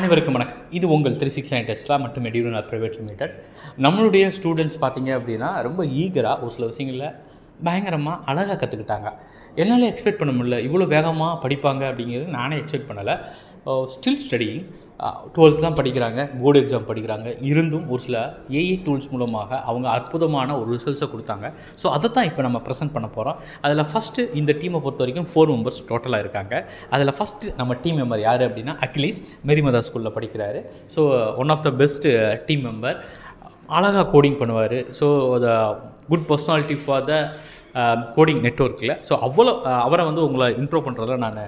அனைவருக்கும் வணக்கம். இது உங்கள் த்ரீ சிக்ஸ் நைன் டெஸ்ட்லா மற்றும் மெடியூனர் ப்ரைவேட் லிமிடெட் நம்மளுடைய ஸ்டூடெண்ட்ஸ் பார்த்தீங்க அப்படின்னா ரொம்ப ஈகராக ஒரு சில விஷயங்களில் பயங்கரமாக அழகாக கற்றுக்கிட்டாங்க என்னால் எக்ஸ்பெக்ட் பண்ண முடியல. இவ்வளோ வேகமாக படிப்பாங்க அப்படிங்கிறது நானே எக்ஸ்பெக்ட் பண்ணலை. ஸ்டில் ஸ்டடியிங் டுவெல்த் தான் படிக்கிறாங்க போர்டு எக்ஸாம் படிக்கிறாங்க. இருந்தும் ஒரு சில ஏஐ டூல்ஸ் மூலமாக அவங்க அற்புதமான ஒரு ரிசல்ட்ஸை கொடுத்தாங்க. ஸோ அதை தான் இப்போ நம்ம ப்ரெசென்ட் பண்ண போகிறோம் அதில் ஃபஸ்ட்டு இந்த டீமை பொறுத்த வரைக்கும் ஃபோர் மெம்பர்ஸ் டோட்டலாக இருக்காங்க. அதில் ஃபஸ்ட்டு நம்ம டீம் மெம்பர் யார் அப்படின்னா அகிலேஷ் மெரிமதா ஸ்கூலில் படிக்கிறாரு. So one of the best team member அழகாக கோடிங் பண்ணுவார். So the good personality for the coding நெட்ஒர்க்கில் so அவ்வளோ அவரை வந்து உங்களை இன்ட்ரோ பண்ணுறதில் நான்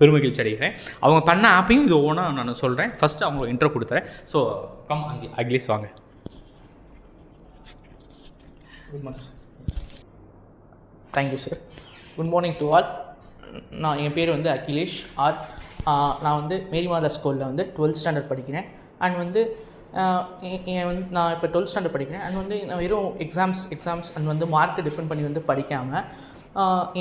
பெருமகிழ்ச்சி அடைகிறேன். அவங்க பண்ண ஆப்பையும் இது ஓனாக நான் சொல்கிறேன் ஃபஸ்ட்டு அவங்களுக்கு இன்ட்ரோ கொடுத்துறேன். ஸோ கம் அங்கி அக்லீஸ் வாங்க. Good morning thank you sir good morning to all நான் என் பேர் வந்து அகிலேஷ் ஆர். நான் வந்து மேரிமாதா ஸ்கூலில் வந்து டுவெல்த் ஸ்டாண்டர்ட் படிக்கிறேன். அண்ட் வந்து என் வந்து நான் இப்போ டுவெல்த் ஸ்டாண்டர்ட் படிக்கிறேன். அண்ட் வந்து நான் வெறும் எக்ஸாம்ஸ் எக்ஸாம்ஸ் அண்ட் வந்து மார்க்கை டிபெண்ட் பண்ணி வந்து படிக்காமல்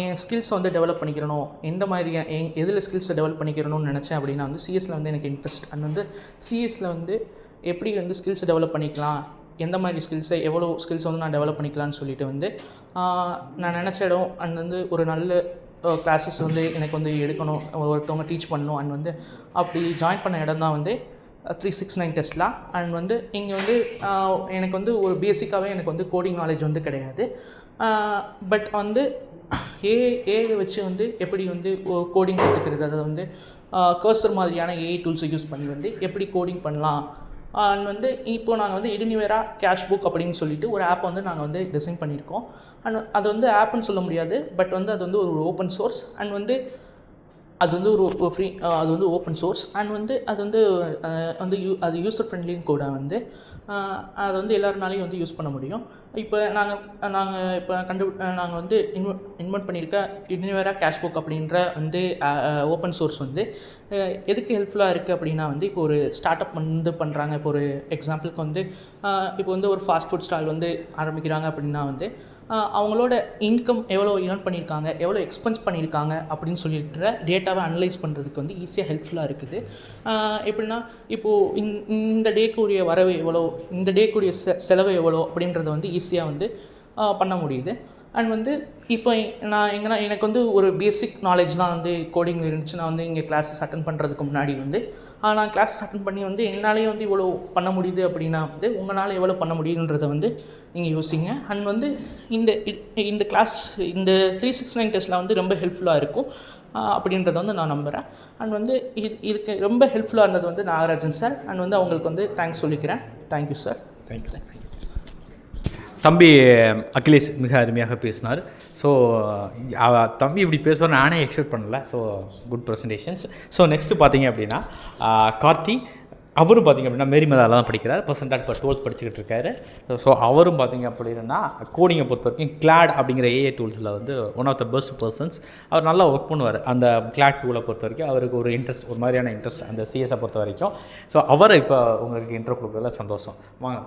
என் ஸ்கில்ஸ் வந்து டெவலப் பண்ணிக்கிறணும். எந்த மாதிரி என் எதில் ஸ்கில்ஸை டெவலப் பண்ணிக்கிறணும்னு நினச்சேன் அப்படின்னா வந்து சிஎஸ்சில் வந்து எனக்கு இன்ட்ரெஸ்ட் அண்ட் வந்து சிஎஸ்சில் வந்து எப்படி வந்து ஸ்கில்ஸை டெவலப் பண்ணிக்கலாம்? எந்த மாதிரி ஸ்கில்ஸை எவ்வளோ ஸ்கில்ஸ் வந்து நான் டெவலப் பண்ணிக்கலாம்னு சொல்லிட்டு வந்து நான் நினச்ச இடம் அண்ட் வந்து ஒரு நல்ல கிளாஸஸ் வந்து எனக்கு வந்து எடுக்கணும். ஒருத்தவங்க டீச் பண்ணணும். அண்ட் வந்து அப்படி ஜாயின் பண்ண இடம் தான் வந்து த்ரீ சிக்ஸ் நைன் டெஸ்ட்லாம் அண்ட் வந்து இங்கே வந்து எனக்கு வந்து ஒரு பேசிக்காகவே எனக்கு வந்து கோடிங் நாலேஜ் வந்து கிடையாது. பட் வந்து ஏ ஏஐ வச்சு வந்து எப்படி வந்து கோடிங் கற்றுக்கிறது அதை வந்து கர்சர் மாதிரியான ஏஐ டூல்ஸை யூஸ் பண்ணி வந்து எப்படி கோடிங் பண்ணலாம்? அண்ட் வந்து இப்போ நாங்கள் வந்து இடுநிவேரா கேஷ் புக் அப்படின்னு சொல்லிட்டு ஒரு ஆப் வந்து நாங்கள் வந்து டிசைன் பண்ணியிருக்கோம். அண்ட் அது வந்து ஆப்னு சொல்ல முடியாது பட் வந்து அது வந்து ஒரு ஓப்பன் சோர்ஸ் அண்ட் வந்து அது வந்து ஒரு ஃப்ரீ அது வந்து ஓப்பன் சோர்ஸ் அண்ட் வந்து அது வந்து வந்து யூ அது யூசர் ஃப்ரெண்ட்லியும் கூட வந்து அது வந்து எல்லாருனாலையும் வந்து யூஸ் பண்ண முடியும். இப்போ நாங்கள் நாங்கள் இப்போ கண்டு நாங்கள் வந்து இன்வெ இன்வென்ட் பண்ணியிருக்க இன்வேரா கேஷ் புக் அப்படின்ற வந்து ஓப்பன் சோர்ஸ் வந்து எதுக்கு ஹெல்ப்ஃபுல்லாக இருக்குது அப்படின்னா வந்து இப்போ ஒரு ஸ்டார்ட் அப் வந்து பண்ணுறாங்க இப்போ ஒரு எக்ஸாம்பிளுக்கு வந்து இப்போ வந்து ஒரு ஃபாஸ்ட் ஃபுட் ஸ்டால் வந்து ஆரம்பிக்கிறாங்க அப்படின்னா வந்து அவங்களோட இன்கம் எவ்வளோ ஏர்ன் பண்ணியிருக்காங்க எவ்வளோ எக்ஸ்பென்ஸ் பண்ணியிருக்காங்க அப்படின்னு சொல்லிட்டு டேட்டாவை அனலைஸ் பண்ணுறதுக்கு வந்து ஈஸியாக ஹெல்ப்ஃபுல்லாக இருக்குது. எப்படின்னா இப்போது இந் இந்த டேக்குரிய வரவு எவ்வளோ இந்த டேக்குரிய செ செலவு எவ்வளோ அப்படின்றத வந்து ஈஸியாக வந்து பண்ண முடியுது. அண்ட் வந்து இப்போ நான் எங்கன்னா எனக்கு வந்து ஒரு பேசிக் நாலேஜ் தான் வந்து கோடிங் இருந்துச்சு. நான் வந்து இங்கே கிளாஸஸ் அட்டன் பண்ணுறதுக்கு முன்னாடி வந்து நான் கிளாஸஸ் அட்டன் பண்ணி வந்து என்னாலேயே வந்து இவ்வளோ பண்ண முடியுது அப்படின்னா வந்து உங்களால் எவ்வளோ பண்ண முடியுன்றதை வந்து நீங்கள் யோசிங்க. அண்ட் வந்து இந்த இந்த கிளாஸ் இந்த த்ரீ சிக்ஸ் நைன் டெஸ்ட்டில் வந்து ரொம்ப ஹெல்ப்ஃபுல்லாக இருக்கும். அப்படின்றத வந்து நான் நம்புகிறேன் அண்ட் வந்து இது இதுக்கு ரொம்ப ஹெல்ப்ஃபுல்லாக இருந்தது வந்து நாகராஜன் சார் அண்ட் வந்து அவங்களுக்கு வந்து தேங்க்ஸ் சொல்லிக்கிறேன். தேங்க்யூ சார் தேங்க்யூ தம்பி அகிலேஷ் மிக அருமையாக பேசினார். ஸோ தம்பி இப்படி பேசுவார் நானே எக்ஸ்பெக்ட் பண்ணல. So good presentations so next பார்த்தீங்க அப்படின்னா கார்த்தி அவரும் பார்த்தீங்க அப்படின்னா மேரிமதாவில் தான் படிக்கிறார். பர்சன்டாக இப்போ டுவெல்த் படிச்சுக்கிட்டு இருக்காரு. ஸோ அவரும் பார்த்திங்க அப்படின்னா கோடிங்கை பொறுத்த வரைக்கும் கிளாட் அப்படிங்கிற ஏஏ டூல்ஸில் வந்து one of the best persons அவர் நல்லா ஒர்க் பண்ணுவார். அந்த கிளாட் டூலை பொறுத்த வரைக்கும் அவருக்கு ஒரு இன்ட்ரெஸ்ட் ஒரு மாதிரியான இன்ட்ரெஸ்ட் அந்த சிஎஸை பொறுத்த வரைக்கும் ஸோ அவரை இப்போ உங்களுக்கு இன்ட்ரோ கொடுக்குறதுல சந்தோஷம். வாங்க.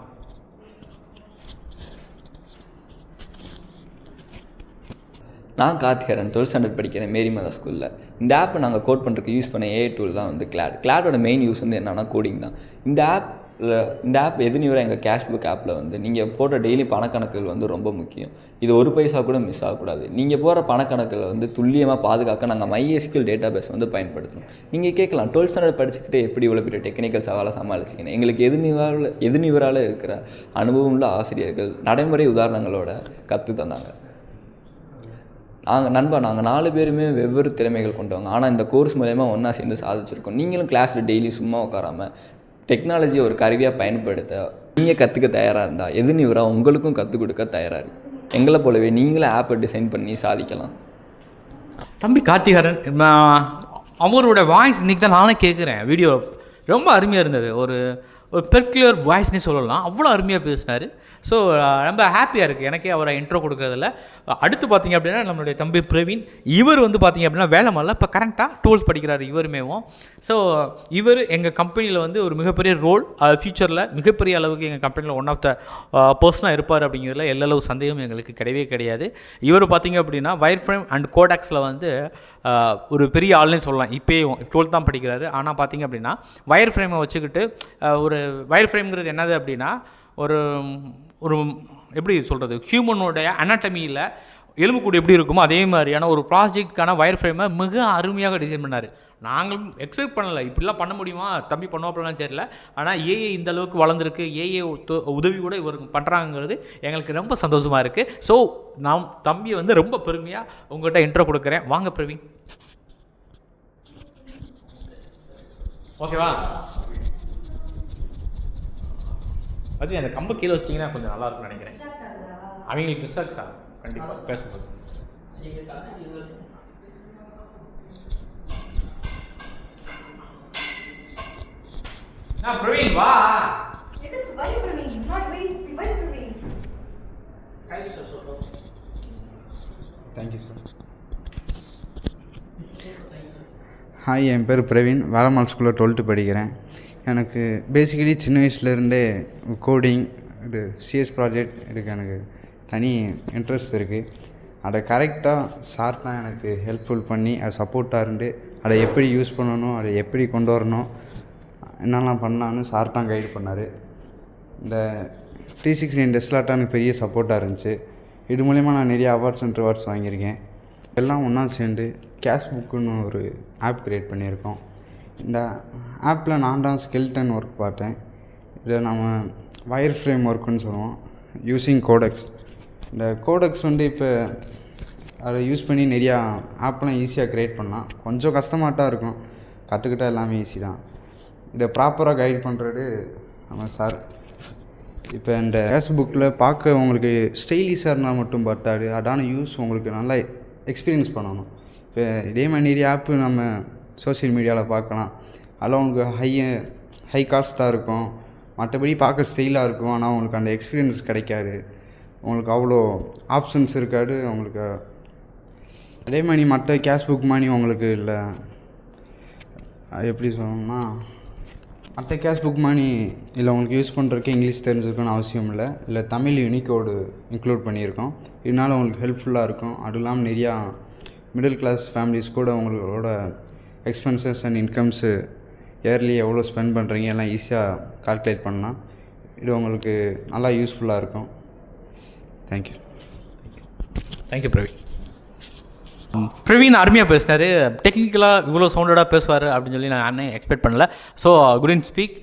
நான் கார்த்திகரன் டுவெல்த் ஸ்டாண்டர்ட் படிக்கிறேன் மேரிமதா ஸ்கூலில் இந்த ஆப்பை நாங்கள் கோட் பண்ணுறதுக்கு யூஸ் பண்ண ஏஐ டூல் தான் வந்து கிளாட் கிளாடோட மெயின் யூஸ் வந்து என்னன்னா கோடிங் தான். இந்த ஆப்பில் இந்த ஆப் எது நியூராக எங்கள் கேஷ் புக் ஆப்பில் வந்து நீங்கள் போடுற டெய்லி பணக்கணக்குகள் வந்து ரொம்ப முக்கியம். இது ஒரு பைசா கூட மிஸ் ஆகக்கூடாது. நீங்கள் போகிற பணக்கணக்குகளை வந்து துல்லியமாக பாதுகாக்க நாங்கள் மைஎஸ்கியூல் டேட்டா பேஸ் வந்து பயன்படுத்தணும். நீங்கள் கேட்கலாம் டுவெல்த் ஸ்டாண்டர்ட் படிச்சுக்கிட்டு எப்படி இவ்வளோ பெரிய டெக்னிக்கல் சவாலை சமாளிச்சிக்கணும் எங்களுக்கு எது நிவரால் எது நிவரால் இருக்கிற அனுபவம் உள்ள ஆசிரியர்கள் நடைமுறை உதாரணங்களோட கற்று தந்தாங்க. நாங்கள் நண்பா நாங்கள் நாலு பேருமே வெவ்வேறு திறமைகள் கொண்டவங்க. ஆனால் இந்த கோர்ஸ் மூலயமா ஒன்றா சேர்ந்து சாதிச்சிருக்கோம். நீங்களும் கிளாஸில் டெய்லி சும்மா உட்காராம டெக்னாலஜியை ஒரு கருவியாக பயன்படுத்த நீங்கள் கற்றுக்க தயாராக இருந்தால் எது நிவராக உங்களுக்கும் கற்றுக் கொடுக்க தயாராக இருக்கு? எங்களை போலவே நீங்களும் ஆப்பை டிசைன் பண்ணி சாதிக்கலாம். தம்பி கார்த்திகாரன் அவரோட வாய்ஸ் இன்றைக்கி தான் நானே கேட்குறேன் வீடியோ ரொம்ப அருமையாக இருந்தது. ஒரு ஒரு பெர்குலர் வாய்ஸ்னே சொல்லலாம். அவ்வளோ அருமையாக பேசினார். ஸோ ரொம்ப ஹாப்பியாக இருக்குது எனக்கே அவரை இன்ட்ரோ கொடுக்குறதில்ல அடுத்து பார்த்திங்க அப்படின்னா நம்மளுடைய தம்பி பிரவீன். இவர் வந்து பார்த்திங்க அப்படின்னா வேலை மாடல இப்போ கரெக்டாக டூல்ஸ் படிக்கிறார். இவருமேவும் ஸோ இவர் எங்கள் கம்பெனியில் வந்து ஒரு மிகப்பெரிய ரோல் ஃப்யூச்சரில் மிகப்பெரிய அளவுக்கு எங்கள் கம்பெனியில் ஒன் ஆஃப் த பர்சனாக இருப்பார் அப்படிங்கிறதுல எல்லளவு சந்தேகம் எங்களுக்கு கிடையவே கிடையாது. இவர் பார்த்திங்க அப்படின்னா வயர் ஃப்ரேம் அண்ட் கோடாக்ஸில் வந்து ஒரு பெரிய ஆள்னே சொல்லலாம். இப்போயும் டுவெல்த் தான் படிக்கிறாரு. ஆனால் பார்த்திங்க அப்படின்னா வயர் ஃப்ரேமை வச்சுக்கிட்டு ஒரு ஒரு வயர் ஃப்ரேம்ங்கிறது என்னது அப்படின்னா ஒரு ஒரு எப்படி சொல்கிறது ஹியூமனோடைய அனாட்டமியில் எலும்புக்கூடு எப்படி இருக்குமோ அதே மாதிரியான ஒரு ப்ராஜெக்ட்கான வயர் ஃப்ரேமை மிக அருமையாக டிசைன் பண்ணார். நாங்களும் எக்ஸ்பெக்ட் பண்ணலை. இப்படிலாம் பண்ண முடியுமா? தம்பி பண்ணுவாப்பலாம் தெரியல. ஆனால் ஏஏ இந்த அளவுக்கு வளர்ந்துருக்கு. ஏஏ உதவி கூட இவருக்கு பண்ணுறாங்கிறது எங்களுக்கு ரொம்ப சந்தோஷமாக இருக்குது ஸோ நான் தம்பியை வந்து ரொம்ப பெருமையாக உங்கள்கிட்ட இன்ட்ரோ கொடுக்குறேன். வாங்க பிரவீன். ஓகேவா அது அந்த கம்பை கீழே வச்சிட்டிங்கன்னா கொஞ்சம் நல்லா இருக்கும்னு நினைக்கிறேன். அவங்களுக்கு டிஸ்ட்ராக்ஸ் ஆகும். கண்டிப்பாக பேசும்போது. நான் பிரவீன் வா. தேங்க்யூ சார் ஹாய் என் பேர் பிரவீன். வேலம்மாள் ஸ்கூலில் டுவெல்த்து படிக்கிறேன். எனக்கு பேசிக்கலி சின்ன வயசுலேருந்தே கோடிங் இது சிஎஸ் ப்ராஜெக்ட் இதுக்கு எனக்கு தனி இன்ட்ரெஸ்ட் இருக்குது அதை கரெக்டாக சார் தான் எனக்கு ஹெல்ப்ஃபுல் பண்ணி அது சப்போர்ட்டாக இருந்து அதை எப்படி யூஸ் பண்ணணும் அதை எப்படி கொண்டு வரணும் என்னெல்லாம் பண்ணலான்னு சார் தான் கைடு பண்ணார். இந்த த்ரீ சிக்ஸ்டி நைன் டெஸ்லாட்டாக எனக்கு பெரிய சப்போர்ட்டாக இருந்துச்சு. இது மூலிமா நான் நிறைய அவார்ட்ஸ் அண்ட் ரிவார்ட்ஸ் வாங்கியிருக்கேன். எல்லாம் ஒன்றா சேர்ந்து கேஷ் புக்குன்னு ஒரு ஆப் க்ரியேட் பண்ணியிருக்கோம். இந்த ஆப்பில் நான் தான் ஸ்கெல்டன் ஒர்க் பார்த்தேன். இதை நம்ம வயர் ஃப்ரேம் ஒர்க்குன்னு சொல்லுவோம். யூஸிங் கோடெக்ஸ் இந்த கோடெக்ஸ் வந்து இப்போ அதை யூஸ் பண்ணி நிறையா ஆப்லாம் ஈஸியாக க்ரியேட் பண்ணலாம். கொஞ்சம் கஷ்டமாட்டா இருக்கும். கற்றுக்கிட்டால் எல்லாமே ஈஸி தான். இதை ப்ராப்பராக கைட் பண்ணுறது நம்ம சார் இப்போ இந்த ஃபேஸ்புக்கில் பார்க்க உங்களுக்கு ஸ்டைலிஷாக இருந்தால் மட்டும் பத்தாது அதான யூஸ் உங்களுக்கு நல்லா எக்ஸ்பீரியன்ஸ் பண்ணணும். இப்போ இதே மாதிரி நிறைய ஆப்பு நம்ம சோஷியல் மீடியாவில் பார்க்கலாம். அதெல்லாம் உங்களுக்கு ஹை ஹை காஸ்ட்டாக இருக்கும். மற்றபடி பார்க்க ஸ்டைலாக இருக்கும். ஆனால் உங்களுக்கு அந்த எக்ஸ்பீரியன்ஸ் கிடைக்காது. உங்களுக்கு அவ்வளோ ஆப்ஷன்ஸ் இருக்காது. உங்களுக்கு அதே மாதிரி மற்ற கேஷ் புக் மாதிரி உங்களுக்கு இல்லை. அது எப்படி சொல்லணும்னா மற்ற கேஷ் புக் மணி இல்லை உங்களுக்கு யூஸ் பண்ணுறதுக்கு இங்கிலீஷ் தெரிஞ்சிருக்கணும்னு அவசியம் இல்லை. இல்லை தமிழ் யூனிகோடு இன்க்ளூட் பண்ணியிருக்கோம். இதனால் உங்களுக்கு ஹெல்ப்ஃபுல்லாக இருக்கும். அதுவும் இல்லாமல் நிறையா மிடில் கிளாஸ் ஃபேமிலிஸ் கூட உங்களோட எக்ஸ்பென்சஸ் அண்ட் இன்கம்ஸு இயர்லி எவ்வளோ ஸ்பெண்ட் பண்ணுறீங்க எல்லாம் ஈஸியாக கால்குலேட் பண்ணலாம் இது உங்களுக்கு நல்லா யூஸ்ஃபுல்லாக இருக்கும். தேங்க்யூ தேங்க்யூ பிரவீன் பிரவீன் அருமையாக பேசினார். டெக்னிக்கலாக இவ்வளோ சவுண்டடாக பேசுவார் அப்படின்னு சொல்லி நான் அண்ணன் எக்ஸ்பெக்ட் பண்ணல. So good in speak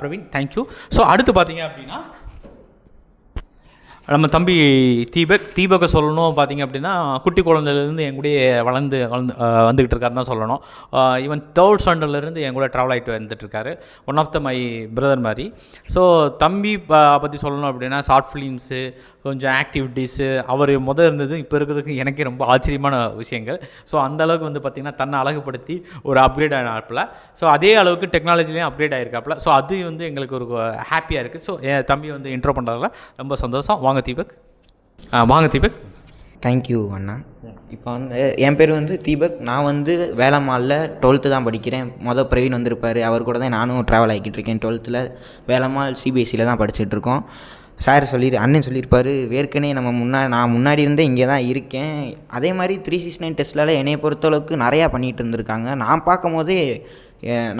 Praveen thank you so அடுத்து பார்த்தீங்க அப்படின்னா நம்ம தம்பி தீபக் தீபக்கை சொல்லணும் பார்த்தீங்க அப்படின்னா குட்டி குழந்தையிலேருந்து என் கூடயே வளர்ந்து வளர்ந்து வந்துக்கிட்டு இருக்காருன்னு தான் சொல்லணும். ஈவன் தேர்ட் ஸ்டாண்டர்ட்லேருந்து என் கூட ட்ராவல் ஆகிட்டு வந்துட்டுருக்காரு one of the my brother மாதிரி. ஸோ தம்பி பற்றி சொல்லணும் அப்படின்னா ஷார்ட் ஃபிலிம்ஸு கொஞ்சம் ஆக்டிவிட்டீஸு அவர் முத இருந்தது இப்போ இருக்கிறதுக்கு எனக்கே ரொம்ப ஆச்சரியமான விஷயங்கள். ஸோ அந்த அளவுக்கு வந்து பார்த்திங்கன்னா தன்னை அழகுபடுத்தி ஒரு அப்கிரேட் ஆனாப்பில். ஸோ அதே அளவுக்கு டெக்னாலஜிலையும் அப்கிரேட் ஆகிருக்காப்பில் ஸோ அது வந்து எங்களுக்கு ஒரு ஹாப்பியாக இருக்குது ஸோ என் தம்பி வந்து இன்ட்ரோ பண்ணுறதுல ரொம்ப சந்தோஷம். வாங்க தீபக். ஆ, வாங்க தீபக். தேங்க்யூ அண்ணா. இப்போ வந்து என் பேர் வந்து தீபக். நான் வந்து வேலம்மாளில் டுவெல்த்து தான் படிக்கிறேன். மொதல் பிரவீன் வந்திருப்பார். அவர் கூட தான் நானும் ட்ராவல் ஆகிக்கிட்டு இருக்கேன். டுவெல்த்தில் வேலம்மாள் சிபிஎஸ்சியில் தான் படிச்சுட்டு இருக்கோம். சார் சொல்லி அண்ணன் சொல்லியிருப்பார் ஏற்கனவே நம்ம முன்னா நான் முன்னாடி இருந்தே இங்கே தான் இருக்கேன். அதே மாதிரி த்ரீ சிக்ஸ் நைன் டெஸ்ட்லலாம் என்னைய பொறுத்தளவுக்கு நிறையா பண்ணிகிட்டு இருந்திருக்காங்க. நான் பார்க்கும் போதே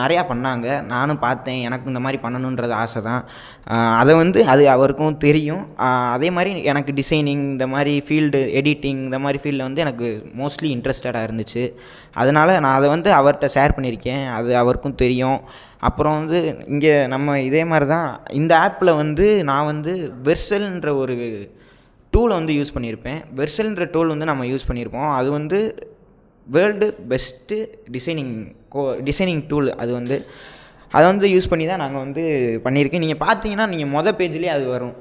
நிறையா பண்ணாங்க. நானும் பார்த்தேன். எனக்கு இந்த மாதிரி பண்ணணுன்றது ஆசை தான். அதை வந்து அது அவருக்கும் தெரியும். அதே மாதிரி எனக்கு டிசைனிங் இந்த மாதிரி ஃபீல்டு எடிட்டிங் இந்த மாதிரி ஃபீல்டில் வந்து எனக்கு மோஸ்ட்லி இன்ட்ரெஸ்டடாக இருந்துச்சு. அதனால் நான் அதை வந்து அவர்கிட்ட ஷேர் பண்ணியிருக்கேன். அது அவருக்கும் தெரியும். அப்புறம் வந்து இங்கே நம்ம இதே மாதிரி தான் இந்த ஆப்பில் வந்து நான் வந்து வெர்சல்ன்ற ஒரு டூலை வந்து யூஸ் பண்ணியிருப்பேன். வெர்சல்ன்ற டூல் வந்து நம்ம யூஸ் பண்ணியிருப்போம். அது வந்து world best designing co designing tool. அது வந்து அதை வந்து யூஸ் பண்ணி தான் நாங்கள் வந்து பண்ணியிருக்கேன் நீங்கள் பார்த்தீங்கன்னா நீங்கள் மொதல் பேஜ்லேயே அது வரும்.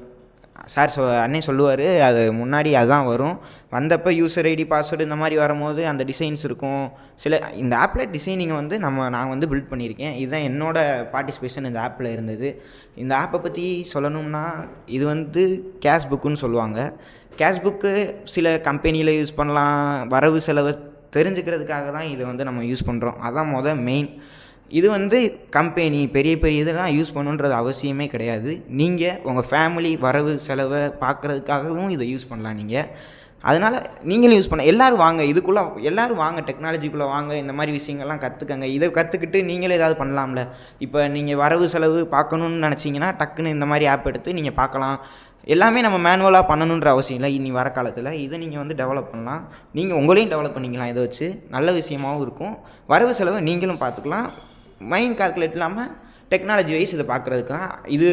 சார் சொ அண்ணே சொல்லுவார் அது முன்னாடி அதுதான் வரும். வந்தப்போ யூசர் ஐடி பாஸ்வேர்டு இந்த மாதிரி வரும்போது அந்த டிசைன்ஸ் இருக்கும். சில இந்த ஆப்பில் டிசைனிங்கை வந்து நம்ம நான் வந்து பில்ட் பண்ணியிருக்கேன். இதுதான் என்னோடய பார்ட்டிசிபேஷன் இந்த ஆப்பில் இருந்தது. இந்த ஆப்பை பற்றி சொல்லணும்னா இது வந்து கேஷ் புக்குன்னு சொல்லுவாங்க. கேஷ் புக்கு சில கம்பெனியில் யூஸ் பண்ணலாம். வரவு செலவு தெரிஞ்சுக்கிறதுக்காக தான் இதை வந்து நம்ம யூஸ் பண்ணுறோம் அதான் மொதல் மெயின் இது வந்து கம்பெனி பெரிய பெரிய இதெல்லாம் யூஸ் பண்ணுன்றது அவசியமே கிடையாது. நீங்கள் உங்கள் ஃபேமிலி வரவு செலவை பார்க்குறதுக்காகவும் இதை யூஸ் பண்ணலாம் நீங்கள் அதனால் நீங்களும் யூஸ் பண்ண எல்லோரும் வாங்க இதுக்குள்ளே எல்லோரும் வாங்க டெக்னாலஜிக்குள்ளே வாங்க இந்த மாதிரி விஷயங்கள்லாம் கற்றுக்கங்க இதை கற்றுக்கிட்டு நீங்களே ஏதாவது பண்ணலாம்ல. இப்போ நீங்கள் வரவு செலவு பார்க்கணுன்னு நினச்சிங்கன்னா டக்குன்னு இந்த மாதிரி ஆப் எடுத்து நீங்கள் பார்க்கலாம். எல்லாமே நம்ம மேனுவலாக பண்ணணுன்ற அவசியம் இல்லை. இனி வர காலத்தில் இதை நீங்கள் வந்து டெவலப் பண்ணலாம். நீங்கள் உங்களையும் டெவலப் பண்ணிக்கலாம் இதை வச்சு. நல்ல விஷயமாகவும் இருக்கும். வரவு செலவு நீங்களும் பார்த்துக்கலாம். மைண்ட் கால்குலேட் இல்லாமல் டெக்னாலஜி வைஸ் இதை பார்க்குறதுக்கு தான் இது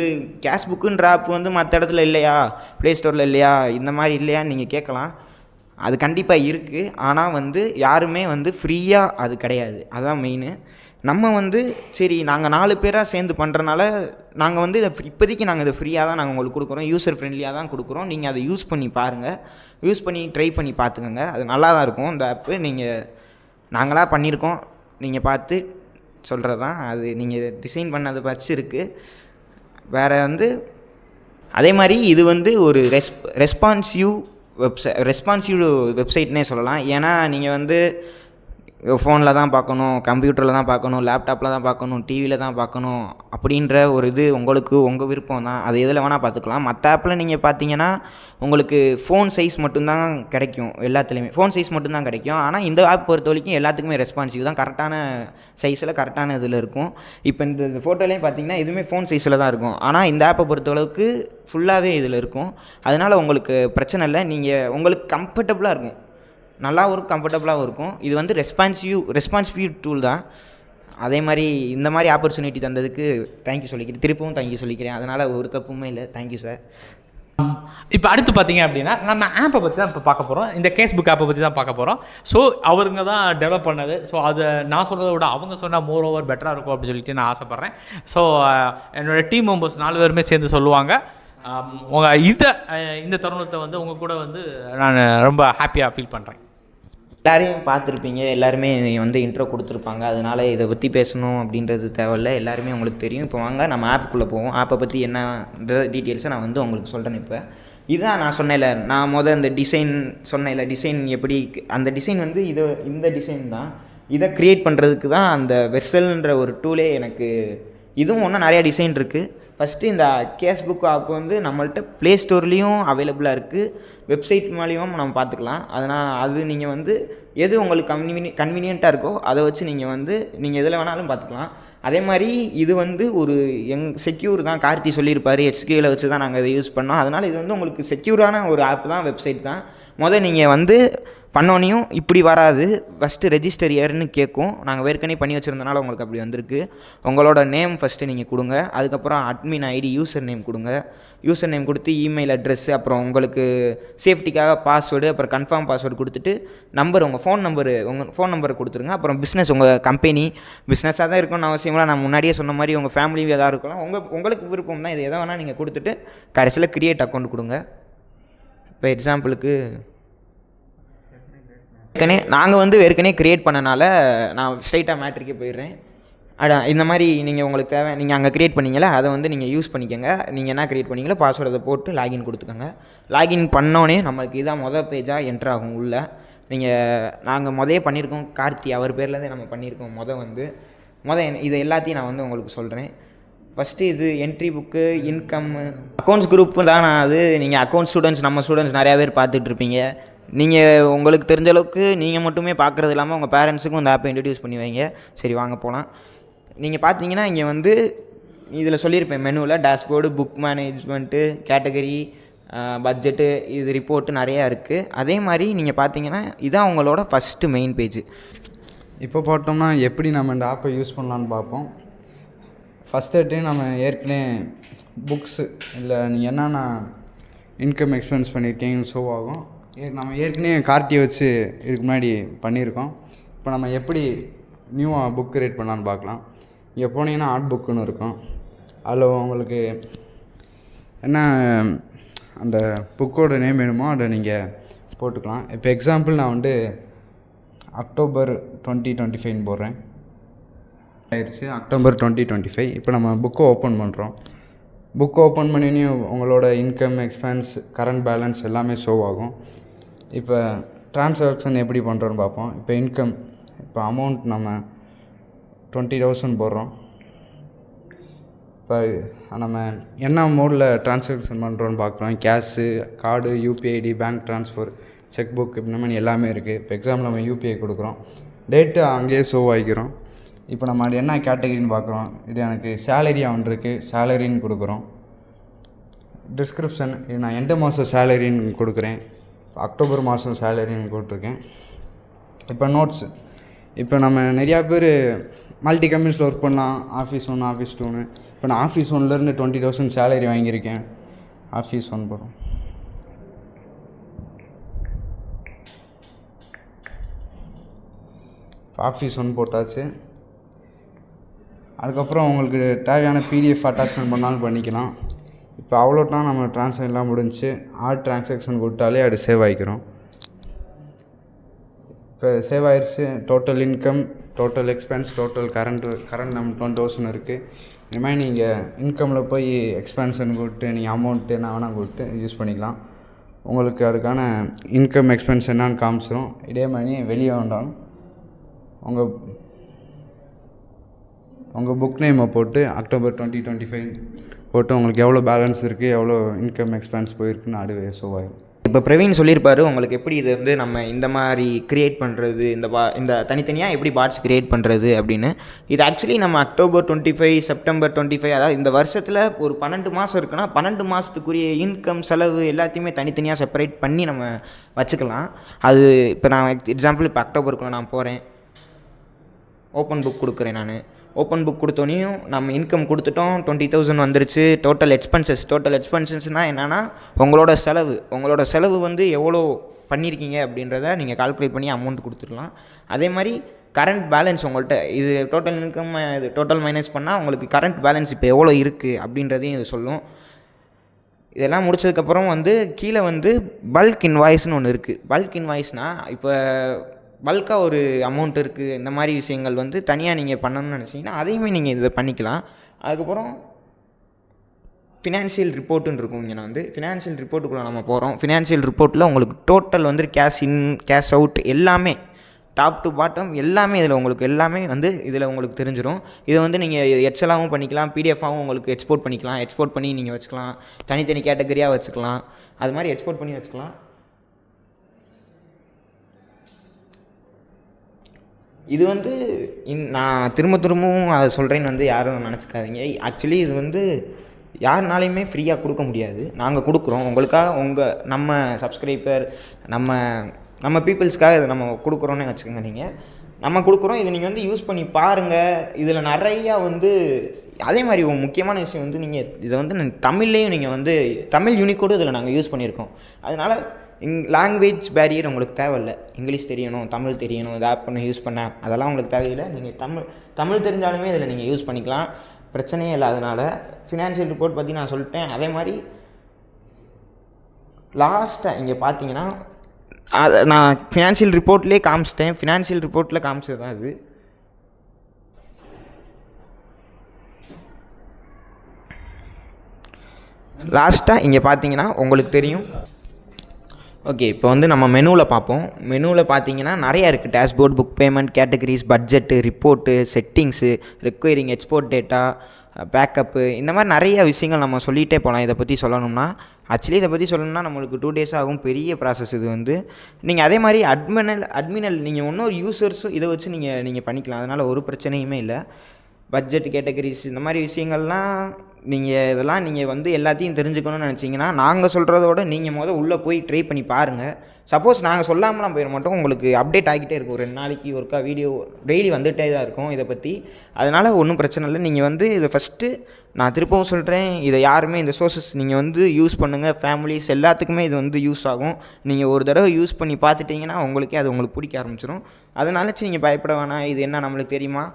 கேஷ் புக்குன்ற ஆப் வந்து மற்ற இடத்துல இல்லையா? ப்ளே ஸ்டோரில் இல்லையா? இந்த மாதிரி இல்லையான்னு நீங்கள் கேட்கலாம். அது கண்டிப்பாக இருக்குது ஆனால் வந்து யாருமே வந்து ஃப்ரீயாக அது கிடையாது. அதுதான் மெயின் நம்ம வந்து சரி நாங்கள் நாலு பேராக சேர்ந்து பண்ணுறனால நாங்கள் வந்து இதை இப்போதைக்கு நாங்கள் இதை ஃப்ரீயாக தான் நாங்கள் உங்களுக்கு கொடுக்குறோம். யூசர் ஃப்ரெண்ட்லியாக தான் கொடுக்குறோம். நீங்கள் அதை யூஸ் பண்ணி பாருங்கள் யூஸ் பண்ணி ட்ரை பண்ணி பார்த்துக்கோங்க. அது நல்லா தான் இருக்கும். இந்த ஆப்பு நீங்கள் நாங்களாக பண்ணியிருக்கோம். நீங்கள் பார்த்து சொல்கிறது தான் அது நீங்கள் டிசைன் பண்ணதை வச்சு இருக்குது வேறு வந்து அதே மாதிரி இது வந்து ஒரு ரெஸ் ரெஸ்பான்சிவ் வெப்சை ரெஸ்பான்சிவ் வெப்சைட்னே சொல்லலாம். ஏன்னா நீங்கள் வந்து ஃபோனில் தான் பார்க்கணும் கம்ப்யூட்டரில் தான் பார்க்கணும் லேப்டாப்பில் தான் பார்க்கணும் டிவியில் தான் பார்க்கணும் அப்படின்ற ஒரு இது உங்களுக்கு உங்கள் விருப்பம் தான். அது எதில் வேணால் பார்த்துக்கலாம். மற்ற ஆப்பில் நீங்கள் பார்த்தீங்கன்னா உங்களுக்கு ஃபோன் சைஸ் மட்டும்தான் கிடைக்கும் எல்லாத்துலேயுமே. ஃபோன் சைஸ் மட்டும்தான் கிடைக்கும். ஆனால் இந்த ஆப் பொறுத்த வரைக்கும் எல்லாத்துக்குமே ரெஸ்பான்சிவ் தான். கரெக்டான சைஸில் கரெக்டான இதில் இருக்கும். இப்போ இந்த ஃபோட்டோலேயும் பார்த்தீங்கன்னா இதுவுமே ஃபோன் சைஸில் தான் இருக்கும். ஆனால் இந்த ஆப்பை பொறுத்தளவுக்கு ஃபுல்லாகவே இதில் இருக்கும். அதனால் உங்களுக்கு பிரச்சனை இல்லை. நீங்கள் உங்களுக்கு கம்ஃபர்டபுளாக இருக்கும். நல்லாவும் இருக்கும் கம்ஃபர்டபுளாகவும் இருக்கும். இது வந்து ரெஸ்பான்சிவ் ரெஸ்பான்சிவ் டூல் தான். அதே மாதிரி இந்த மாதிரி ஆப்பர்ச்சுனிட்டி தந்ததுக்கு தேங்க்யூ சொல்லிக்கிறேன். திருப்பவும் தேங்க்யூ சொல்லிக்கிறேன். அதனால் ஒரு தப்புமே இல்லை. தேங்க்யூ சார் இப்போ அடுத்து பார்த்தீங்க அப்படின்னா நம்ம ஆப்பை பற்றி தான் இப்போ பார்க்க போகிறோம் இந்த கேஸ் புக் ஆப்பை பற்றி தான் பார்க்க போகிறோம் ஸோ அவருங்க தான் டெவலப் பண்ணது. ஸோ அதை நான் சொல்கிறத விட அவங்க சொன்னால் மோர் ஓவர் பெட்டராக இருக்கும் அப்படின்னு சொல்லிட்டு நான் ஆசைப்பட்றேன். ஸோ என்னோடய டீம் மெம்பர்ஸ் நாலு பேருமே சேர்ந்து சொல்லுவாங்க. உங்கள் இந்த இந்த தருணத்தை வந்து உங்கள் கூட வந்து நான் ரொம்ப ஹாப்பியாக ஃபீல் பண்ணுறேன் எல்லாரையும் பார்த்துருப்பீங்க. எல்லாருமே வந்து இன்ட்ரோ கொடுத்துருப்பாங்க. அதனால் இதை பற்றி பேசணும் அப்படின்றது தேவையில்ல. எல்லாருமே உங்களுக்கு தெரியும். இப்போ வாங்க நம்ம ஆப்புக்குள்ளே போவோம். ஆப்பை பற்றி என்ன டீட்டெயில்ஸை நான் வந்து உங்களுக்கு சொல்கிறேன் இப்போ. இதுதான் நான் சொன்னேன்ல நான் மொதல் இந்த டிசைன் சொன்னேன்ல டிசைன் எப்படி அந்த டிசைன் வந்து இது இந்த டிசைன் தான். இதை க்ரியேட் பண்ணுறதுக்கு தான் அந்த வெர்சல்ன்ற ஒரு டூலே எனக்கு இதுவும் ஒன்றும் நிறையா டிசைன் இருக்குது ஃபஸ்ட்டு இந்த கேஸ் புக் ஆப் வந்து நம்மள்ட்ட ப்ளே ஸ்டோர்லேயும் அவைலபிளாக இருக்குது வெப்சைட் மூலியமாக நம்ம பார்த்துக்கலாம். அதனால் அது நீங்கள் வந்து எது உங்களுக்கு கன்வீனி கன்வீனியண்ட்டாக இருக்கோ அதை வச்சு நீங்கள் வந்து நீங்கள் எதில் வேணாலும் பார்த்துக்கலாம். அதே மாதிரி இது வந்து ஒரு எங் செக்யூர் தான். கார்த்தி சொல்லியிருப்பார் ஹெச்கியூவில் வச்சு தான் நாங்கள் இதை யூஸ் பண்ணோம். அதனால் இது வந்து உங்களுக்கு செக்யூரான ஒரு ஆப் தான் வெப்சைட் தான். முதல் நீங்கள் வந்து பண்ணோனையும் இப்படி வராது. ஃபஸ்ட்டு ரெஜிஸ்டர் இயர்னு கேட்கும் நாங்கள் ஏற்கனவே பண்ணி வச்சுருந்தனால உங்களுக்கு அப்படி வந்திருக்கு. உங்களோட நேம் ஃபஸ்ட்டு நீங்கள் கொடுங்க. அதுக்கப்புறம் அட்மின் ஐடி யூசர் நேம் கொடுங்க. யூசர் நேம் கொடுத்து இமெயில் அட்ரஸ் அப்புறம் உங்களுக்கு சேஃப்டிக்காக பாஸ்வேர்டு அப்புறம் கன்ஃபார்ம் பாஸ்வேர்டு கொடுத்துட்டு நம்பர் உங்கள் ஃபோன் நம்பரு உங்கள் ஃபோன் நம்பர் கொடுத்துருங்க. அப்புறம் பிஸ்னஸ் உங்கள் கம்பெனி பிஸ்னஸாக தான் இருக்கணும்னு அவசியம்லாம் நான் முன்னாடியே சொன்ன மாதிரி உங்கள் ஃபேமிலி எதாவது இருக்கலாம். உங்கள் உங்களுக்கு விருப்பம் தான் இது எதை வேணால் நீங்கள் கொடுத்துட்டு கடைசியில் க்ரியேட் அக்கௌண்ட் கொடுங்க. இப்போ எக்ஸாம்பிளுக்கு ஏற்கனவே நாங்கள் வந்து ஏற்கனவே க்ரியேட் பண்ணனால நான் ஸ்ட்ரைட்டாக மேட்ரிக்கே போயிடுறேன். அடா இந்த மாதிரி நீங்கள் உங்களுக்கு தேவை நீங்கள் அங்கே க்ரியேட் பண்ணீங்களா அதை வந்து நீங்கள் யூஸ் பண்ணிக்கோங்க. நீங்கள் என்ன க்ரியேட் பண்ணீங்களோ பாஸ்வேர்டை போட்டு லாகின் கொடுத்துக்கோங்க. லாகின் பண்ணோன்னே நம்மளுக்கு இதான் மொதல் பேஜாக என்ட்ரு ஆகும் உள்ளே. நீங்கள் நாங்கள் மொதலே பண்ணியிருக்கோம் கார்த்தி அவர் பேர்லேருந்தே நம்ம பண்ணியிருக்கோம் மொதல் வந்து. மொதல் இது எல்லாத்தையும் நான் வந்து உங்களுக்கு சொல்கிறேன் ஃபஸ்ட்டு இது entry book income accounts group தான் நான் அது. நீங்கள் அக்கௌண்ட் ஸ்டூடெண்ட்ஸ் நம்ம ஸ்டூடெண்ட்ஸ் நிறையா பேர் பார்த்துட்ருப்பீங்க நீங்கள் உங்களுக்கு தெரிஞ்ச அளவுக்கு நீங்கள் மட்டுமே பார்க்குறது இல்லாமல் உங்கள் பேரண்ட்ஸுக்கும் இந்த ஆப்பை இன்ட்ரடியூஸ் பண்ணி வைங்க. சரி வாங்க போகலாம் நீங்கள் பார்த்தீங்கன்னா இங்கே வந்து இதில் சொல்லியிருப்பேன் மெனுவில் dashboard book management category budget இது ரிப்போர்ட்டு நிறையா இருக்குது அதே மாதிரி நீங்கள் பார்த்தீங்கன்னா இதான் உங்களோட ஃபஸ்ட்டு மெயின் பேஜ் இப்போ பார்த்தோம்னா எப்படி நம்ம இந்த ஆப்பை யூஸ் பண்ணலான்னு பார்ப்போம். ஃபஸ்ட்டு நம்ம ஏற்கனவே புக்ஸு இல்லை நீங்கள் என்னென்ன இன்கம் எக்ஸ்பென்ஸ் பண்ணியிருக்கீங்கன்னு ஷோ ஆகும். நம்ம ஏற்கனவே கார்ட்டியை வச்சு இதுக்கு முன்னாடி பண்ணியிருக்கோம். இப்போ நம்ம எப்படி நியூவாக புக் கிரியேட் பண்ணலான்னு பார்க்கலாம். இங்கே போனீங்கன்னா ஆர்ட் புக்குன்னு இருக்கும். அதில் உங்களுக்கு என்ன அந்த புக்கோட நேம் வேணுமோ அதை நீங்கள் போட்டுக்கலாம். இப்போ எக்ஸாம்பிள் நான் வந்து அக்டோபர் டுவெண்ட்டி டுவெண்ட்டி ஃபைவ்னு போடுறேன். ஆயிடுச்சு அக்டோபர் டுவெண்ட்டி டுவெண்ட்டி ஃபைவ் இப்போ நம்ம புக்கை ஓப்பன் பண்ணுறோம் புக் ஓப்பன் பண்ணினே உங்களோட இன்கம் எக்ஸ்பென்ஸ் கரண்ட் பேலன்ஸ் எல்லாமே ஷோ ஆகும். இப்போ ட்ரான்சாக்ஷன் எப்படி பண்ணுறோன்னு பார்ப்போம். இப்போ இன்கம் இப்போ அமௌண்ட் நம்ம டுவெண்ட்டி தௌசண்ட் போடுறோம். இப்போ நம்ம என்ன மோடில் ட்ரான்சாக்ஷன் பண்ணுறோன்னு பார்க்குறோம். Cash card UPI ID bank transfer cheque book இந்த மாதிரி எல்லாமே இருக்குது இப்போ எக்ஸாம்பிள் நம்ம யூபிஐ கொடுக்குறோம். டேட்டு அங்கேயே ஷோ ஆகிக்கிறோம். இப்போ நம்ம அது என்ன கேட்டகரின்னு பார்க்குறோம். இது எனக்கு சேலரி அவன்ருக்கு சேலரின்னு கொடுக்குறோம். டிஸ்கிரிப்ஷன் இது நான் எந்த மாதம் சேலரின்னு கொடுக்குறேன். அக்டோபர் மாதம் சேலரின்னு போட்டிருக்கேன். இப்போ நோட்ஸு இப்போ நம்ம நிறையா பேர் மல்டி கம்பெனிஸில் ஒர்க் பண்ணலாம். ஆஃபீஸ் ஒன் ஆஃபீஸ் டூன்னு இப்போ நான் ஆஃபீஸ் ஒன்லேருந்து டுவெண்ட்டி தௌசண்ட் சேலரி வாங்கியிருக்கேன். ஆஃபீஸ் ஒன் போகிறோம் ஆஃபீஸ் ஒன் போட்டாச்சு. அதுக்கப்புறம் உங்களுக்கு தேவையான பிடிஎஃப் அட்டாச்மெண்ட் பண்ணாலும் பண்ணிக்கலாம். இப்போ அவ்வளோ தான் நம்ம ட்ரான்சாக்ஷன்லாம் முடிஞ்சு ஆட் ட்ரான்சாக்ஷன் கொடுத்தாலே அது சேவ் ஆகிக்கிறோம் இப்போ சேவ் ஆயிடுச்சு total income total expense total current current நம்ம டுவெண்ட் தௌசண்ட் இருக்குது இனிமேல் நீங்கள் இன்கமில் போய் எக்ஸ்பென்ஷன் கொடுத்து நீங்கள் அமௌண்ட்டு என்ன வேணால் கொடுத்து யூஸ் பண்ணிக்கலாம். உங்களுக்கு அதுக்கான இன்கம் எக்ஸ்பென்ஸ் என்னான்னு காமிச்சிடும் இதே மாதிரி வெளியே வந்தாலும் உங்கள் உங்கள் புக் நேமை போட்டு அக்டோபர் டுவெண்ட்டி டுவெண்ட்டி ஃபைவ் போட்டு உங்களுக்கு எவ்வளோ பேலன்ஸ் இருக்குது எவ்வளோ இன்கம் எக்ஸ்பென்ஸ் போயிருக்குன்னு அதுவே ஸோ இப்போ பிரவீன் சொல்லியிருப்பாரு உங்களுக்கு எப்படி இது வந்து நம்ம இந்த மாதிரி கிரியேட் பண்ணுறது இந்த பா இந்த தனித்தனியாக எப்படி பார்ட்ஸ் கிரியேட் பண்ணுறது அப்படின்னு. இது ஆக்சுவலி நம்ம October twenty five September twenty five அதாவது இந்த வருஷத்தில் ஒரு பன்னெண்டு மாதம் இருக்குன்னா பன்னெண்டு மாதத்துக்குரிய இன்கம் செலவு எல்லாத்தையுமே தனித்தனியாக செப்பரேட் பண்ணி நம்ம வச்சுக்கலாம். அது இப்போ நான் எக்ஸாம்பிள் இப்போ அக்டோபருக்குள்ளே நான் போகிறேன் ஓப்பன் புக் கொடுக்குறேன் நான். ஓப்பன் புக் கொடுத்தோனையும் நம்ம இன்கம் கொடுத்துட்டோம். டுவெண்ட்டி தௌசண்ட் வந்துருச்சு. டோட்டல் எக்ஸ்பென்சஸ் டோட்டல் எக்ஸ்பென்சஸ்னால் என்னென்னா உங்களோட செலவு. உங்களோட செலவு வந்து எவ்வளோ பண்ணியிருக்கீங்க அப்படின்றத நீங்கள் கால்குலேட் பண்ணி அமௌண்ட் கொடுத்துடலாம். அதே மாதிரி கரண்ட் பேலன்ஸ் உங்கள்கிட்ட இது டோட்டல் இன்கம் இது டோட்டல் மைனஸ் பண்ணால் உங்களுக்கு கரண்ட் பேலன்ஸ் இப்போ எவ்வளோ இருக்குது அப்படின்றதையும் இது சொல்லும். இதெல்லாம் முடிச்சதுக்கப்புறம் வந்து கீழே வந்து பல்க் இன்வாய்ஸ்னு ஒன்று இருக்குது பல்க் இன்வாய்ஸ்னால் இப்போ பல்காக ஒரு அமௌண்ட் இருக்குது இந்த மாதிரி விஷயங்கள் வந்து தனியாக நீங்கள் பண்ணணும்னு நினச்சிங்கன்னா அதையுமே நீங்கள் இதை பண்ணிக்கலாம். அதுக்கப்புறம் ஃபினான்ஷியல் ரிப்போர்ட்டுன்னு இருக்கும் இங்கே நான் வந்து. ஃபினான்ஷியல் ரிப்போர்ட்டுக்குள்ளே நம்ம போகிறோம் ஃபினான்ஷியல் ரிப்போர்ட்டில் உங்களுக்கு டோட்டல் வந்து கேஷ் இன் கேஷ் அவுட் எல்லாமே டாப் டு பாட்டம் எல்லாமே இதில் உங்களுக்கு எல்லாமே வந்து இதில் உங்களுக்கு தெரிஞ்சிடும் இதை வந்து நீங்கள் எக்ஸலாகவும் பண்ணிக்கலாம் பிடிஎஃபாகவும் உங்களுக்கு எக்ஸ்போர்ட் பண்ணிக்கலாம். எக்ஸ்போர்ட் பண்ணி நீங்கள் வச்சுக்கலாம். தனித்தனி கேட்டகரியாக வச்சுக்கலாம். அது மாதிரி எக்ஸ்போர்ட் பண்ணி வச்சுக்கலாம். இது வந்து இன் நான் திரும்ப திரும்பவும் அதை சொல்கிறேன்னு வந்து யாரும் நினச்சிக்காதீங்க. ஆக்சுவலி இது வந்து யாருனாலையுமே ஃப்ரீயாக கொடுக்க முடியாது. நாங்கள் கொடுக்குறோம். உங்களுக்காக உங்கள் நம்ம சப்ஸ்கிரைபர் நம்ம நம்ம பீப்புள்ஸ்க்காக இதை நம்ம கொடுக்குறோன்னே வச்சுக்கோங்க நீங்கள் நம்ம கொடுக்குறோம். இதை நீங்கள் வந்து யூஸ் பண்ணி பாருங்கள் இதில் நிறையா வந்து அதே மாதிரி ஒரு முக்கியமான விஷயம் வந்து நீங்கள் இதை வந்து தமிழ்லேயும் நீங்கள் வந்து தமிழ் யூனிக்கோடு இதில் நாங்கள் யூஸ் பண்ணியிருக்கோம். அதனால் இங் லாங்குவேஜ் பேரியர் உங்களுக்கு தேவையில்ல. இங்கிலீஷ் தெரியணும் தமிழ் தெரியணும் இந்த ஆப் பண்ண யூஸ் பண்ண. அதெல்லாம் உங்களுக்கு தேவையில்லை. நீங்கள் தமிழ் தமிழ் தெரிஞ்சாலுமே இதில் நீங்கள் யூஸ் பண்ணிக்கலாம். பிரச்சனையே இல்லை அதனால் ஃபினான்ஷியல் ரிப்போர்ட் பற்றி நான் சொல்லிட்டேன். அதே மாதிரி லாஸ்ட்டாக இங்கே பார்த்தீங்கன்னா அதை நான் ஃபினான்ஷியல் ரிப்போர்ட்லேயே காமிச்சிட்டேன். ஃபினான்ஷியல் ரிப்போர்ட்டில் காமிச்சது தான் இது. லாஸ்ட்டாக இங்கே பார்த்தீங்கன்னா உங்களுக்கு தெரியும். ஓகே இப்போ வந்து நம்ம மெனுவில் பார்ப்போம் மெனுவில் பார்த்தீங்கன்னா நிறையா இருக்குது dashboard book payment categories budget report settings recurring export data backup இந்த மாதிரி நிறைய விஷயங்கள் நம்ம சொல்லிகிட்டே போகலாம் இதை பற்றி சொல்லணும்னா ஆக்சுவலி இதை பற்றி சொல்லணும்னா நம்மளுக்கு டூ டேஸ் ஆகும். பெரிய ப்ராசஸ் இது வந்து. நீங்கள் அதே மாதிரி அட்மினல் அட்மினல் நீங்கள் இன்னொரு யூசர்ஸும் இதை வச்சு நீங்கள் நீங்கள் பண்ணிக்கலாம். அதனால் ஒரு பிரச்சனையுமே இல்லை. பட்ஜெட் கேட்டகரிஸ் இந்த மாதிரி விஷயங்கள்லாம் நீங்கள் இதெல்லாம் நீங்கள் வந்து எல்லாத்தையும் தெரிஞ்சுக்கணும்னு நினச்சிங்கன்னா நாங்கள் சொல்கிறதோட நீங்கள் மொதல் உள்ளே போய் ட்ரை பண்ணி பாருங்கள் சப்போஸ் நாங்கள் சொல்லாமலாம் போயிட மாட்டோம். உங்களுக்கு அப்டேட் ஆகிட்டே இருக்கும். ரெண்டு நாளைக்கு ஒருக்கா வீடியோ டெய்லி வந்துகிட்டே தான் இருக்கும் இதை பற்றி அதனால் ஒன்றும் பிரச்சனை இல்லை. நீங்கள் வந்து இதை ஃபஸ்ட்டு நான் திருப்பவும் சொல்கிறேன் இதை யாருமே இந்த சோர்சஸ் நீங்கள் வந்து யூஸ் பண்ணுங்கள் ஃபேமிலிஸ் எல்லாத்துக்குமே இது வந்து யூஸ் ஆகும். நீங்கள் ஒரு தடவை யூஸ் பண்ணி பார்த்துட்டிங்கன்னா உங்களுக்கே அது உங்களுக்கு பிடிக்க ஆரம்பிச்சிடும் அதனால சரி நீங்கள் பயப்பட வேணாம். இது என்ன நம்மளுக்கு தெரியுமா?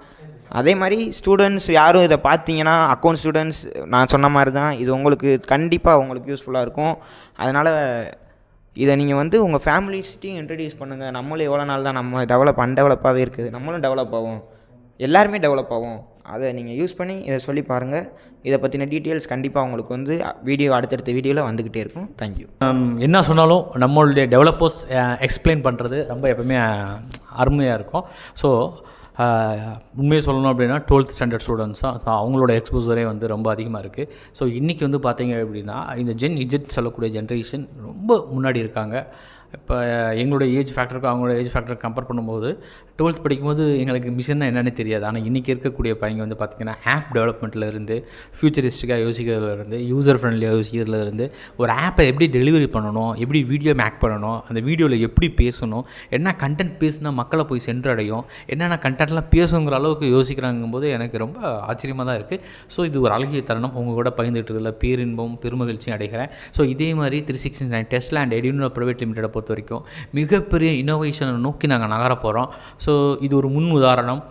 அதே மாதிரி ஸ்டூடெண்ட்ஸ் யாரும் இதை பார்த்தீங்கன்னா அக்கௌண்ட் ஸ்டூடெண்ட்ஸ் நான் சொன்ன மாதிரி தான் இது உங்களுக்கு கண்டிப்பாக உங்களுக்கு யூஸ்ஃபுல்லாக இருக்கும். அதனால் இதை நீங்கள் வந்து உங்கள் ஃபேமிலிஸ்ட்டையும் இன்ட்ரடியூஸ் பண்ணுங்கள் நம்மளும் எவ்வளோ நாள் தான் நம்ம டெவலப் அன்டெவலப்பாகவே இருக்குது. நம்மளும் டெவலப் ஆகும் எல்லாருமே டெவலப் ஆகும் அதை நீங்கள் யூஸ் பண்ணி இதை சொல்லி பாருங்கள் இதை பற்றின டீட்டெயில்ஸ் கண்டிப்பாக உங்களுக்கு வந்து வீடியோ அடுத்தடுத்த வீடியோவில் வந்துக்கிட்டே இருக்கும். தேங்க்யூ என்ன சொன்னாலும் நம்மளுடைய டெவலப்பர்ஸ் எக்ஸ்பிளைன் பண்ணுறது ரொம்ப எப்பவுமே அருமையாக இருக்கும். ஸோ உண்மையை சொல்லணும் அப்படின்னா டுவெல்த் ஸ்டாண்டர்ட் ஸ்டூடெண்ட்ஸ் தான். அவங்களோட எக்ஸ்போசரே வந்து ரொம்ப அதிகமாக இருக்குது ஸோ இன்றைக்கி வந்து பார்த்தீங்க அப்படின்னா இந்த ஜென் இஜெட் சொல்லக்கூடிய ஜென்ரேஷன் ரொம்ப முன்னாடி இருக்காங்க. இப்போ எங்களுடைய ஏஜ் ஃபேக்டருக்கும் அவங்களோட ஏஜ் ஃபேக்டருக்கு கம்பேர் பண்ணும்போது டுவெல்த் படிக்கும்போது எங்களுக்கு மிஷின்னா என்னென்னு தெரியாது. ஆனால் இன்றைக்கி இருக்கக்கூடிய பையங்க வந்து பார்த்திங்கன்னா ஆப் டெவலப்மெண்ட்லேருந்து ஃபியூச்சரிஸ்டிக்காக யோசிக்கிறதுலேருந்து யூசர் ஃப்ரெண்ட்லியாக யோசிக்கிறதுலேருந்து ஒரு ஆப்பை எப்படி டெலிவரி பண்ணணும் எப்படி வீடியோ மேக் பண்ணணும் அந்த வீடியோவில் எப்படி பேசணும் என்ன கண்டென்ட் பேசினா மக்களை போய் சென்றடையும் என்னென்ன கண்டென்ட்லாம் பேசுங்கிற அளவுக்கு யோசிக்கிறாங்கும் போது எனக்கு ரொம்ப ஆச்சரியமாக தான் இருக்குது ஸோ இது ஒரு அழகிய தருணம். உங்கள் கூட பகிர்ந்துட்டுறதுல பேரின்பம் பெருமகிழ்ச்சியும் அடைகிறேன். ஸோ இதே மாதிரி த்ரீ சிக்ஸ்டி நைன் டெஸ்ட்ல அண்ட் எடியூனோ ப்ரைவேட் லிமிடெட் பொறுத்த வரைக்கும் மிகப்பெரிய இனோவேஷனை நோக்கி நாங்கள் நகர போகிறோம் ஸோ இது ஒரு முன் உதாரணம்.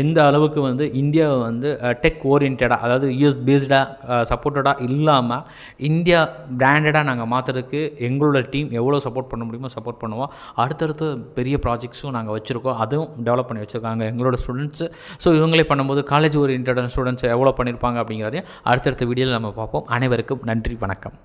எந்த அளவுக்கு வந்து இந்தியாவை வந்து டெக் ஓரியன்டாக அதாவது யூஎஸ் பேஸ்டாக சப்போர்ட்டடாக இல்லாமல் இந்தியா பிராண்டடாக நாங்கள் மாற்றுறதுக்கு எங்களோட டீம் எவ்வளோ சப்போர்ட் பண்ண முடியுமோ சப்போர்ட் பண்ணுவோம். அடுத்தடுத்த பெரிய ப்ராஜெக்ட்ஸும் நாங்கள் வச்சுருக்கோம். அதுவும் டெவலப் பண்ணி வச்சுருக்காங்க எங்களோட ஸ்டூடெண்ட்ஸு ஸோ இவங்களே பண்ணும்போது காலேஜ் ஓரியன்டான ஸ்டூடெண்ட்ஸ் எவ்வளோ பண்ணியிருப்பாங்க அப்படிங்கிறதையும் அடுத்தடுத்த வீடியோவில் நம்ம பார்ப்போம். அனைவருக்கும் நன்றி வணக்கம்.